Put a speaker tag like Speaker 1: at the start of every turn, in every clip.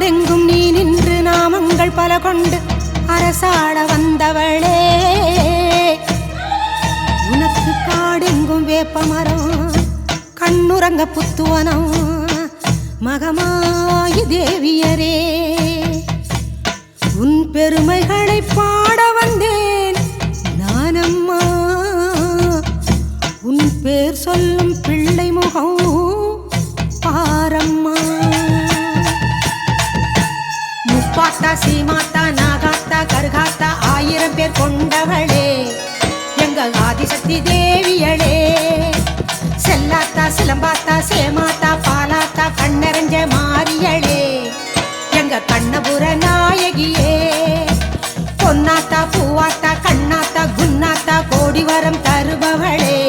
Speaker 1: நாடெங்கும் நீ நின்று நாமங்கள் பல கொண்டு அரசாட வந்தவளே. உனக்கு காடெங்கும் வேப்பமரம் கண்ணுரங்க புத்துவனம் மகமாயி தேவியரே. சீமாத்தா நாகாத்தா கருகாத்தா ஆயிரம் பேர் கொண்டவளே. எங்கள் ஆதிசக்தி தேவியளே. செல்லாத்தா சிலம்பாத்தா சேமாத்தா பாலாத்தா கண்ணறிஞ்ச மாரியளே. எங்க கண்ணபுர நாயகியே. பொன்னாத்தா பூவாத்தா கண்ணாத்தா குன்னாத்தா கோடி வரம் தருபவளே.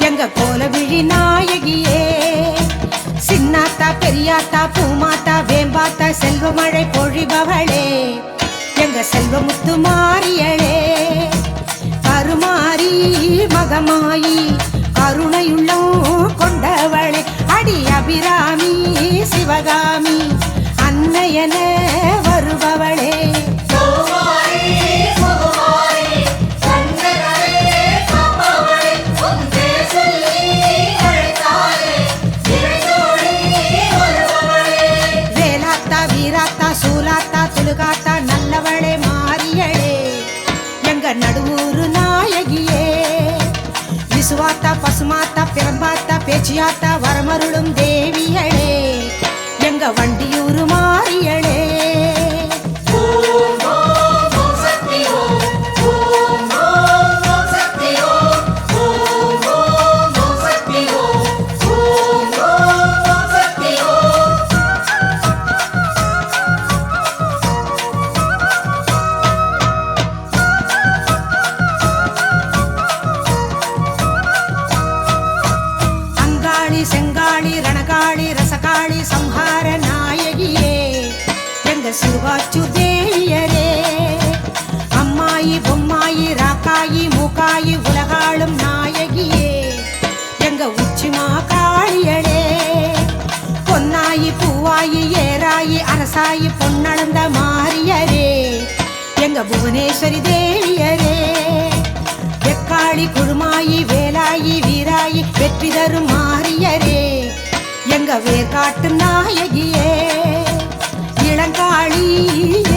Speaker 1: எங்க கோலவிழி நாயகியே. சின்னாத்தா பெரியாத்தா பூமா செல்வ மழை பொழிபவளே எங்க செல்வ முத்து மாறியளே. கருமாறி மகமாயி வேலாத்தா வீராத்தா சூலாத்தா துலுகாத்தா நல்லவளே மாரியளே. எங்க நடுவூரு நாயகியே. விசுவாத்தா பசுமாத்தா பிரம்பாத்தா பேச்சியாத்தா வரமருளும் தேவியளே. எங்க வண்டியூரு மாரியளே. எங்க அம்மாயி பொம்மாயி ராக்காயி மூக்காயி உலகாளும் நாயகியே. எங்க உச்சிமா காளியளே பொன்னாயி பூவாயி ஏராயி அரசாயி பொன்னளந்த மாரியரே. எங்க புவனேஸ்வரி தேவியரே. வெக்காளி குழுமாயி வேலாயி வீராயி வெற்றி தரும் மாரியரே. எங்க வேர்காட்டு நாயகியே.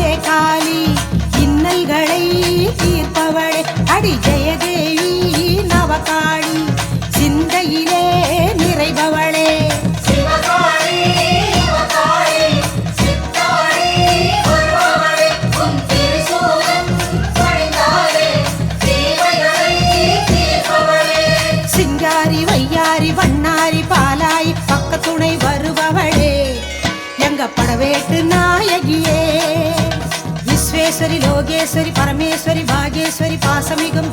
Speaker 1: ஏ காளி இன்னல்களை தீர்ப்பவளே. அடி ஜெயதேவி நவகாளி சிந்தையிலே நிறைபவளே. சிங்காரி வையாரி வண்ணாரி பாலாய் பக்கத்துணை வருபவளே. எங்க படவேட்டு நாயகியே యోగేశ్వరి లోగేశ్వరి పరమేశ్వరి భాగేశ్వరి పాసమిగం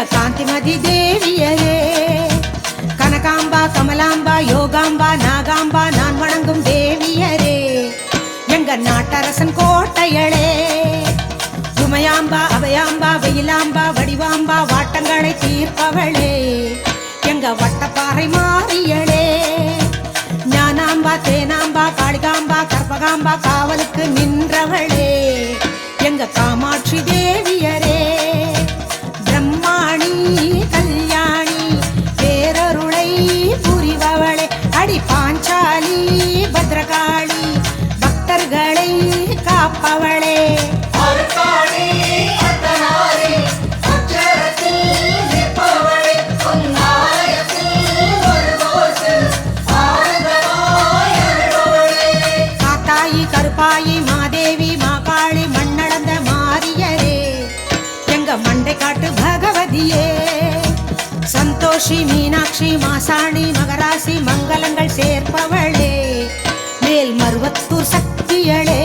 Speaker 1: எங்க காந்திமதி தேவியரே. கனகாம்பா கமலாம்பா யோகாம்பா நாகாம்பா நான் வணங்கும் தேவியரே. எங்க நாட்டரசன் கோட்டையளே. உமையாம்பா அவையாம்பா வெயிலாம்பா வடிவாம்பா வாட்டங்களை தீர்ப்பவளே. எங்க வட்டப்பாறை மாறியளே ஞானாம்பா தேனாம்பா காளிகாம்பா கற்பகாம்பா காவலுக்கு நின்றவளே. எங்க காமாட்சி தேவியரே. காமாட்சி மீனாட்சி மாசாணி மகராசி மங்களங்கள் சேர்ப்பவளே. மேல் மருவத்தூர் சக்தியளே